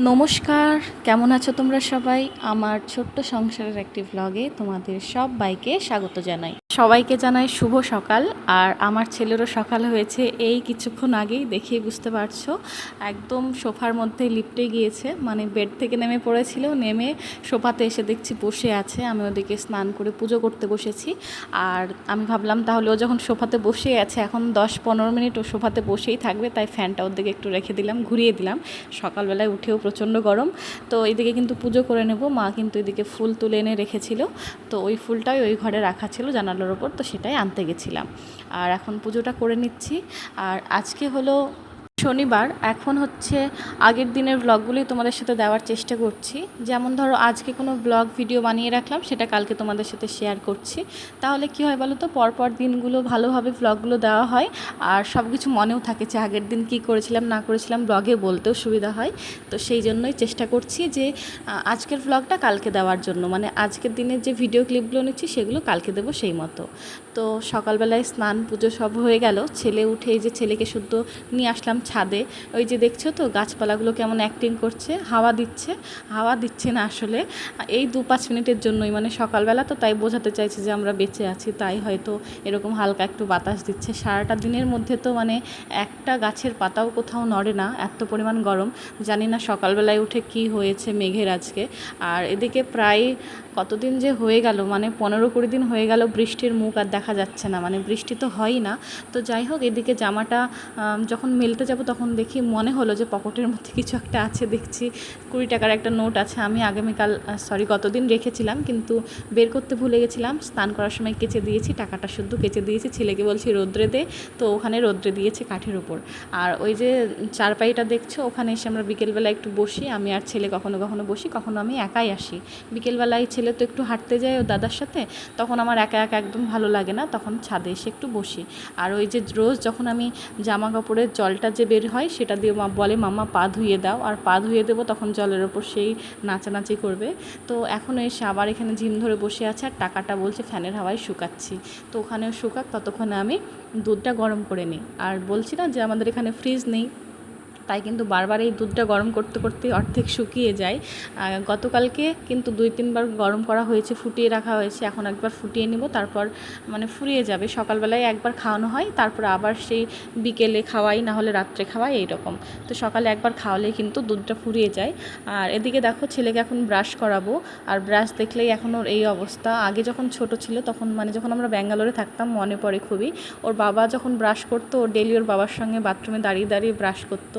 নমস্কার, কেমন আছো তোমরা সবাই? আমার ছোট্ট সংসারের একটি ব্লগে তোমাদের সব বাইকে স্বাগত জানাই। সবাইকে জানাই শুভ সকাল। আর আমার ছেলেরও সকাল হয়েছে। এই কিছুক্ষণ আগেই দেখেই বুঝতে পারছ, একদম সোফার মধ্যে লিপটে গিয়েছে। মানে বেড থেকে নেমে পড়েছিল, নেমে সোফাতে এসে দেখছি বসে আছে। আমি ওদিকে স্নান করে পুজো করতে বসেছি। আর আমি ভাবলাম, তাহলে ও যখন সোফাতে বসে আছে, এখন দশ পনেরো মিনিট ও সোফাতে বসেই থাকবে। তাই ফ্যানটা ওর দিকে একটু রেখে দিলাম, ঘুরিয়ে দিলাম। সকালবেলায় উঠেও প্রচণ্ড গরম। তো এদিকে কিন্তু পুজো করে নেব। মা কিন্তু এদিকে ফুল তুলে এনে রেখেছিল। তো ওই ফুলটাই ওই ঘরে রাখা ছিল, জানালার ওপর তো সেটাই আনতে গেছিলাম। আর এখন পুজোটা করে নিচ্ছি। আর আজকে হলো শনিবার, এখন হচ্ছে আগের দিনের ব্লগগুলোই তোমাদের সাথে দেওয়ার চেষ্টা করছি। যেমন ধরো, আজকে কোনো ব্লগ ভিডিও বানিয়ে রাখলাম, সেটা কালকে তোমাদের সাথে শেয়ার করছি। তাহলে কি হয় বলো তো পরপর দিনগুলো ভালোভাবে ব্লগগুলো দেওয়া হয়, আর সব কিছু মনেও থাকে যে আগের দিন কী করেছিলাম, না করেছিলাম ব্লগে বলতেও সুবিধা হয়। তো সেই জন্যই চেষ্টা করছি যে আজকের ব্লগটা কালকে দেওয়ার জন্য মানে আজকের দিনের যে ভিডিও ক্লিপগুলো নিচ্ছি, সেগুলো কালকে দেবো সেই মতো। তো সকালবেলায় স্নান পুজো সব হয়ে গেল, ছেলে উঠে যে ছেলেকে শুদ্ধ নিয়ে আসলাম ছাদে। ওই যে দেখছ তো, গাছপালাগুলো কেমন অ্যাক্টিং করছে, হাওয়া দিচ্ছে। হাওয়া দিচ্ছে না আসলে। এই দু পাঁচ মিনিটের জন্যই মানে সকালবেলা তো তাই বোঝাতে চাইছে যে আমরা বেঁচে আছি, তাই হয়তো এরকম হালকা একটু বাতাস দিচ্ছে। সারাটা দিনের মধ্যে তো মানে একটা গাছের পাতাও কোথাও নড়ে না, এত পরিমাণ গরম। জানি না সকালবেলায় উঠে কি হয়েছে মেঘের আজকে। আর এদিকে প্রায় কতদিন যে হয়ে গেল মানে পনেরো কুড়ি দিন হয়ে গেল বৃষ্টির মুখ আর দেখা যাচ্ছে না। মানে বৃষ্টি তো হয়ই না। তো যাই হোক, এদিকে জামাটা যখন মেলতে যাব তখন দেখি মনে হলো যে পকেটের মধ্যে কিছু একটা আছে, দেখছি কুড়ি টাকার একটা নোট আছে। আমি আগামীকাল সরি গতদিন রেখেছিলাম, কিন্তু বের করতে ভুলে গেছিলাম। স্নান করার সময় কেচে দিয়েছি, টাকাটা শুদ্ধ কেচে দিয়েছি। ছেলেকে বলছি, রোদ্রে দে। তো ওখানে রোদ্রে দিয়েছে কাঠের উপর। আর ওই যে চারপাইটা দেখছ, ওখানে এসে আমরা বিকেলবেলা একটু বসি। আমি আর ছেলে কখনো কখনো বসি, কখনো আমি একাই আসি। বিকেলবেলায় ছেলে তো একটু হাঁটতে যায় ও দাদার সাথে, তখন আমার একা একা একদম ভালো লাগে না, তখন ছাদে এসে একটু বসি। আর ওই যে রোজ যখন আমি জামা কাপড়ের জলটা যে বের হয়, সেটা দিয়ে মা বলে মামা পা ধুয়ে দাও। আর পা ধুয়ে দেবো, তখন জলের ওপর সেই নাচানাচি করবে। তো এখন এসে আবার এখানে ঝিম ধরে বসে আছে আর টাকাটা বলছে, ফ্যানের হাওয়ায় শুকাচ্ছি। তো ওখানেও শুকাক, ততক্ষণে আমি দুধটা গরম করে নিই। আর বলছি না যে, আমাদের এখানে ফ্রিজ নেই। তাই কিন্তু বারবার এই দুধটা গরম করতে করতে অর্ধেক শুকিয়ে যায়। গতকালকে কিন্তু দুই তিনবার গরম করা হয়েছে, ফুটিয়ে রাখা হয়েছে। এখন একবার ফুটিয়ে নেব, তারপর মানে ফুরিয়ে যাবে। সকালবেলায় একবার খাওয়ানো হয়, তারপর আবার সেই বিকেলে খাওয়াই, না হলে রাত্রে খাওয়াই, এইরকম। তো সকালে একবার খাওয়ালেই কিন্তু দুধটা ফুরিয়ে যায়। আর এদিকে দেখো, ছেলেকে এখন ব্রাশ করাবো। আর ব্রাশ দেখলেই এখন ওর এই অবস্থা। আগে যখন ছোট ছিল, তখন মানে যখন আমরা ব্যাঙ্গালোরে থাকতাম, মনে পড়ে খুবই। ওর বাবা যখন ব্রাশ করতো ও ডেলি ওর বাবার সঙ্গে বাথরুমে দাঁড়িয়ে দাঁড়িয়ে ব্রাশ করতো।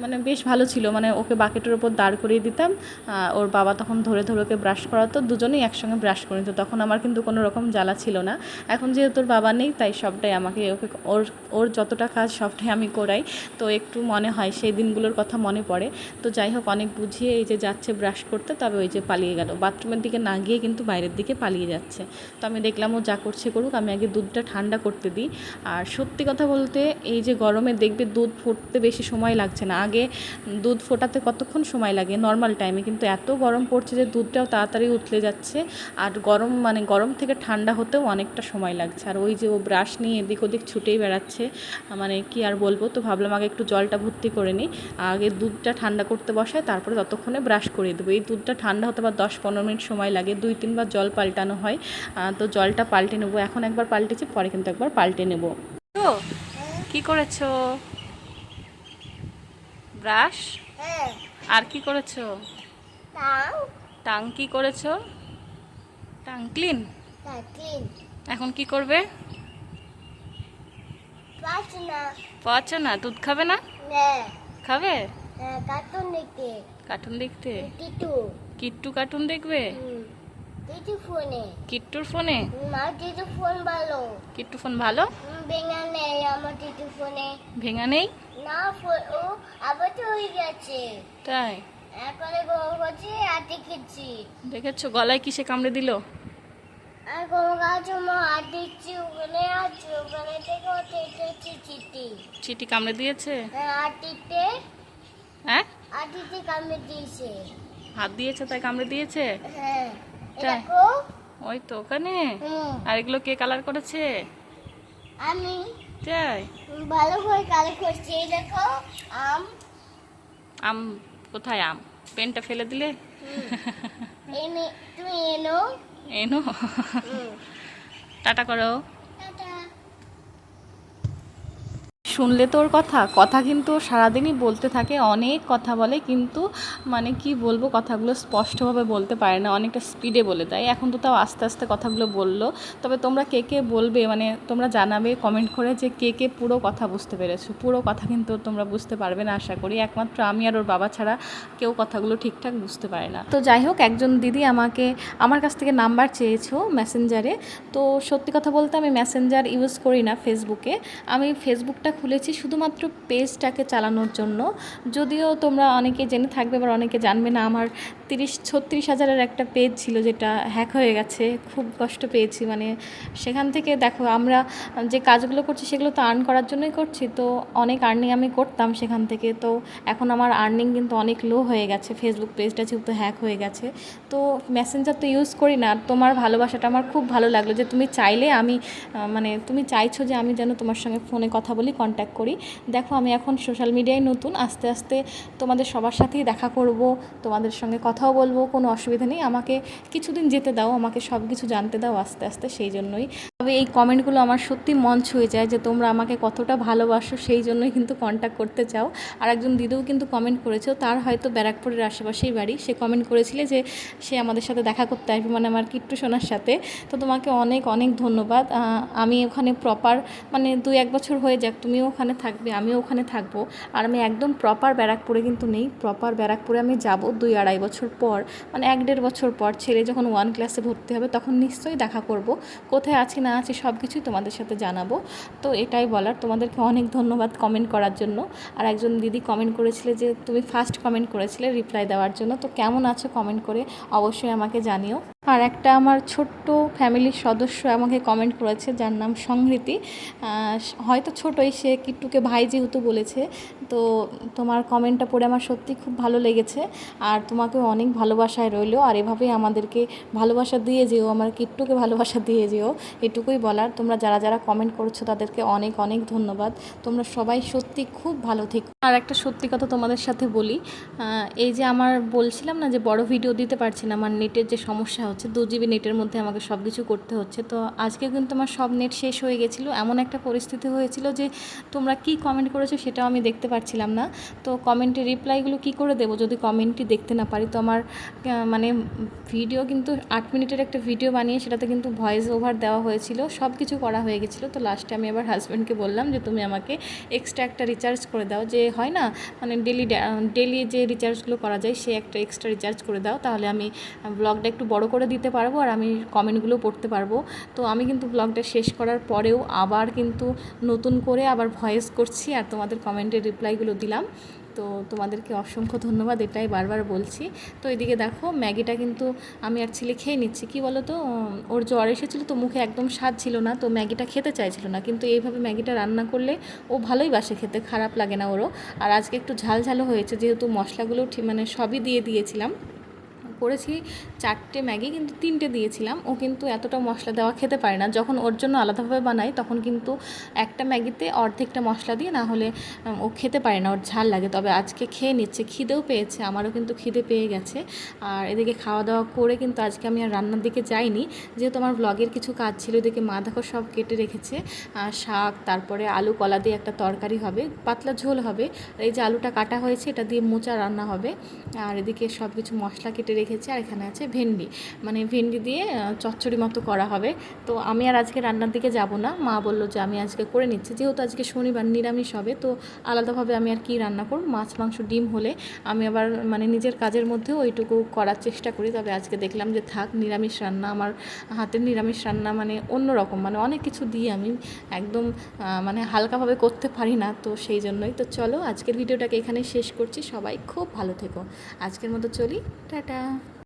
মানে বেশ ভালো ছিল মানে ওকে বাকেটের ওপর দাঁড় করিয়ে দিতাম ওর বাবা তখন ধরে ধরে ওকে ব্রাশ করাতো, দুজনেই একসঙ্গে ব্রাশ করে নিত, তখন আমার কিন্তু কোনো রকম জ্বালা ছিল না। এখন যেহেতু ওর বাবা নেই, তাই সবটাই আমাকে ওকে ওর ওর যতটা কাজ সবটাই আমি করাই, তো একটু মনে হয় সেই দিনগুলোর কথা মনে পড়ে। তো যাই হোক, অনেক বুঝিয়ে এই যে যাচ্ছে ব্রাশ করতে, তবে ওই যে পালিয়ে গেল। বাথরুমের দিকে না গিয়ে কিন্তু বাইরের দিকে পালিয়ে যাচ্ছে। তো আমি দেখলাম ও যা করছে করুক, আমি আগে দুধটা ঠান্ডা করতে দিই। আর সত্যি কথা বলতে, এই যে গরমে দেখবে দুধ ফুটতে বেশি সময় লাগছে না। আগে দুধ ফোটাতে কতক্ষণ সময় লাগে? নর্মাল টাইমে কিন্তু এত গরম পড়ছে যে দুধটাও তাড়াতাড়ি উতলে যাচ্ছে। আর গরম মানে গরম থেকে ঠান্ডা হতেও অনেকটা সময় লাগছে। আর ওই যে ও ব্রাশ নিয়ে এদিক ওদিক ছুটেই বেড়াচ্ছে। মানে কি আর বলব? তো ভাবলাম আগে একটু জলটা ভর্তি করে নিই। আগে দুধটা ঠান্ডা করতে বসায়, তারপরে ততক্ষণে ব্রাশ করে দেবো। এই দুধটা ঠান্ডা হতে বা দশ পনেরো মিনিট সময় লাগে। দুই তিনবার জল পাল্টানো হয়। তো জলটা পাল্টে নেব। এখন একবার পাল্টেছি, পরে কিন্তু একবার পাল্টে নেব। তো, কি করেছ? ব্রাশ? হ্যাঁ। আর কি করেছ? টাং। কি করেছ? Tongue clean. এখন কি করবে? পাঁচ না। দুধ খাবে না? নে খাবে? কার্টুন দেখতে। কার্টুন দেখতে? টিটু কিট্টু কার্টুন দেখবে? ফোনে। কিট্টুর ফোনে? মা ফোন ভালো। কিট্টু ফোন ভালো? বেঙ্গা নেই আমার টিটু ফোনে। ভেঙা নেই? না ও আবার তো হয়ে গেছে। তাই? এখন গরম করছি আর দেখেছি। দেখেছ? গলায় কিসে কামড়ে দিল? আর গরম গাছ মা হাত দিচ্ছি ওখানে আছে ওখানে থেকে ওতে এসেছি চিঠি। চিটি কামড়ে দিয়েছে? হ্যাঁ আর টিতে হ্যাঁ? আর টিতে কামড়ে দিয়েছে। হাত দিয়েছে তাই কামড়ে দিয়েছে? হ্যাঁ। দেখো। ওই তো ওখানে। আর এগুলো কে কালার করেছে? আমি তাই? ভালো করে কালে করছি এই দেখো আম। আম কোথায় আম? পেনটা ফেলে দিলে? এনে তুমি এনো। এনো? টাটা করো। শুনলে তোর কথা কথা কিন্তু সারাদিনই বলতে থাকে, অনেক কথা বলে, কিন্তু মানে কি বলব, কথাগুলো স্পষ্টভাবে বলতে পারে না, অনেকটা স্পিডে বলে দেয়। এখন তো তাও আস্তে আস্তে কথাগুলো বলল। তবে তোমরা কে কে বলবে মানে তোমরা জানাবে কমেন্ট করে যে কে কে পুরো কথা বুঝতে পেরেছ। পুরো কথা কিন্তু তোমরা বুঝতে পারবে না, আশা করি। একমাত্র আমি আর ওর বাবা ছাড়া কেউ কথাগুলো ঠিকঠাক বুঝতে পারে না। তো যাই হোক, একজন দিদি আমাকে, আমার কাছ থেকে নাম্বার চেয়েছো মেসেঞ্জারে তো সত্যি কথা বলতে আমি মেসেঞ্জার ইউজ করি না ফেসবুকে আমি ফেসবুকটা খুলেছি শুধুমাত্র পেজটাকে চালানোর জন্য। যদিও তোমরা অনেকে জেনে থাকবে আবার অনেকে জানবে না, আমার তিরিশ, ছত্রিশ হাজারের একটা পেজ ছিল যেটা হ্যাক হয়ে গেছে। খুব কষ্ট পেয়েছি মানে সেখান থেকে দেখো, আমরা যে কাজগুলো করছি সেগুলো তো আর্ন করার জন্যই করছি। তো অনেক আর্নিং আমি করতাম সেখান থেকে। তো এখন আমার আর্নিং কিন্তু অনেক লো হয়ে গেছে। ফেসবুক পেজটা যেহেতু হ্যাক হয়ে গেছে। তো মেসেঞ্জার তো ইউজ করি না। তোমার ভালোবাসাটা আমার খুব ভালো লাগল যে তুমি চাইলে আমি মানে তুমি চাইছো যে আমি যেন তোমার সঙ্গে ফোনে কথা বলি কন্ট্যাক্ট করি। দেখো, আমি এখন সোশ্যাল মিডিয়ায় নতুন। আস্তে আস্তে তোমাদের সবার সাথেই দেখা করব, তোমাদের সঙ্গে কথাও বলব, কোনো অসুবিধা নেই। আমাকে কিছুদিন যেতে দাও, আমাকে সব কিছু জানতে দাও আস্তে আস্তে, সেই জন্যই। তবে এই কমেন্টগুলো আমার সত্যি মন ছুঁয়ে যায় যে তোমরা আমাকে কতটা ভালোবাসো, সেই জন্যই কিন্তু কন্ট্যাক্ট করতে চাও। আর একজন দিদিও কিন্তু কমেন্ট করেছে, তার হয়তো ব্যারাকপুরের আশেপাশেই বাড়ি। সে কমেন্ট করেছিলে যে সে আমাদের সাথে দেখা করতে আসবে মানে আমার কিট্টু সোনার সাথে। তো তোমাকে অনেক অনেক ধন্যবাদ। আমি ওখানে প্রপার মানে দুই এক বছর হয়ে যাক তুমিও ওখানে থাকবে, আমিও ওখানে থাকব। আর আমি একদম প্রপার ব্যারাকপুরে কিন্তু নেই প্রপার ব্যারাকপুরে আমি যাব দুই আড়াই বছর পর মানে এক দেড় বছর পর। ছেলে যখন ওয়ান ক্লাসে ভর্তি হবে তখন নিশ্চয়ই দেখা করব। কোথায় আছি, না আছি সব কিছুই তোমাদের সাথে জানাব। তো এটাই বলার। তোমাদেরকে অনেক ধন্যবাদ কমেন্ট করার জন্য। আর একজন দিদি কমেন্ট করেছিলে যে, তুমি ফার্স্ট কমেন্ট করেছিলে রিপ্লাই দেওয়ার জন্য। তো কেমন আছো কমেন্ট করে অবশ্যই আমাকে জানিও। আর একটা আমার ছোট্ট ফ্যামিলির সদস্য আমাকে কমেন্ট করেছে, যার নাম সংহৃতি। হয়তো ছোটোই সে, কিট্টুকে ভাই যেহেতু বলেছে, তো তোমার কমেন্টটা পড়ে আমার সত্যি খুব ভালো লেগেছে। আর তোমাকে অনেক ভালোবাসায় রইল, আর এভাবেই আমাদেরকে ভালোবাসা দিয়ে যেও, আমার কিট্টুকে ভালোবাসা দিয়ে যেও, এটুকুই বলার। তোমরা যারা যারা কমেন্ট করছ, তাদেরকে অনেক অনেক ধন্যবাদ। তোমরা সবাই সত্যি খুব ভালো থেকো। আর একটা সত্যি কথা তোমাদের সাথে বলি এই যে আমার বলছিলাম না যে বড় ভিডিও দিতে পারছি না, আমার নেটের যে সমস্যা হচ্ছে দু জিবি নেটের মধ্যে আমাকে সব কিছু করতে হচ্ছে। তো আজকে কিন্তু আমার সব নেট শেষ হয়ে গেছিল। এমন একটা পরিস্থিতি হয়েছিল যে তোমরা কি কমেন্ট করেছ সেটাও আমি দেখতে পাচ্ছিলাম না। তো কমেন্টের রিপ্লাইগুলো কি করে দেবো যদি কমেন্টটি দেখতে না পারি? তো আমার মানে ভিডিও কিন্তু আট মিনিটের একটা ভিডিও বানিয়ে সেটাতে কিন্তু ভয়েস ওভার দেওয়া হয়েছিল। সব কিছু করা হয়ে গেছিল। তো লাস্টে আমি আবার হাজব্যান্ডকে বললাম যে, তুমি আমাকে এক্সট্রা একটা রিচার্জ করে দাও। যে হয় না মানে ডেলি ডেলি যে রিচার্জগুলো করা যায় সে একটা এক্সট্রা রিচার্জ করে দাও। তাহলে আমি ব্লগটা একটু বড় করে দিতে পারব আর আমি কমেন্টগুলো পড়তে পারব। তো আমি কিন্তু ব্লগটা শেষ করার পরেও আবার কিন্তু নতুন করে আবার ভয়েস করছি আর তোমাদের কমেন্টের রিপ্লাইগুলো দিলাম। তো তোমাদেরকে অসংখ্য ধন্যবাদ, এটাই বারবার বলছি। তো এদিকে দেখো, ম্যাগিটা কিন্তু আমি আর ছেলে খেয়ে নিচ্ছি। কি বলো তো ওর জ্বর এসেছিল তো মুখে একদম স্বাদ ছিল না, তো ম্যাগিটা খেতে চাইছিল না। কিন্তু এইভাবে ম্যাগিটা রান্না করলে ও ভালোই বাসে খেতে, খারাপ লাগে না ওরও। আর আজকে একটু ঝাল ঝালও হয়েছে, যেহেতু মশলাগুলো ঠিক মানে সবই দিয়ে দিয়েছিলাম। করেছি চারটে ম্যাগি কিন্তু তিনটে দিয়েছিলাম। ও কিন্তু এতটা মশলা দেওয়া খেতে পারে না। যখন ওর জন্য আলাদাভাবে বানাই, তখন কিন্তু একটা ম্যাগিতে অর্ধেকটা মশলা দিয়ে না হলে ও খেতে পারে না। ওর ঝাল লাগে। তবে আজকে খেয়ে নিচ্ছে, খিদেও পেয়েছে। আমারও কিন্তু খিদে পেয়ে গেছে। আর এদিকে খাওয়া দাওয়া করে কিন্তু আজকে আমি আর রান্নার দিকে যাইনি। যেহেতু আমার ব্লগের কিছু কাজ ছিল, এদিকে মা দেখো সব কেটে রেখেছে। শাক, তারপরে আলু, কলা দিয়ে একটা তরকারি হবে। পাতলা ঝোল হবে। এই যে আলুটা কাটা হয়েছে, এটা দিয়ে মোচা রান্না হবে। আর এদিকে সব কিছু মশলা কেটে রেখেছি আর এখানে আছে ভেন্ডি। মানে ভেন্ডি দিয়ে চচ্চড়ি মতো করা হবে। তো আমি আর আজকে রান্নার দিকে যাব না। মা বলল যে আমি আজকে করে নিচ্ছি। যেহেতু আজকে শনিবার, নিরামিষ হবে, তো আলাদাভাবে আমি আর কি রান্না করব? মাছ, মাংস, ডিম হলে আমি আবার মানে নিজের কাজের মধ্যেও ওইটুকু করার চেষ্টা করি। তবে আজকে দেখলাম যে থাক, নিরামিষ রান্না আমার হাতের নিরামিষ রান্না মানে অন্য রকম। মানে অনেক কিছু দিয়ে আমি একদম মানে হালকাভাবে করতে পারি না, তো সেই জন্যই। তো চলো, আজকের ভিডিওটাকে এখানে শেষ করছি। সবাই খুব ভালো থেকো। আজকের মতো চলি। টাটা।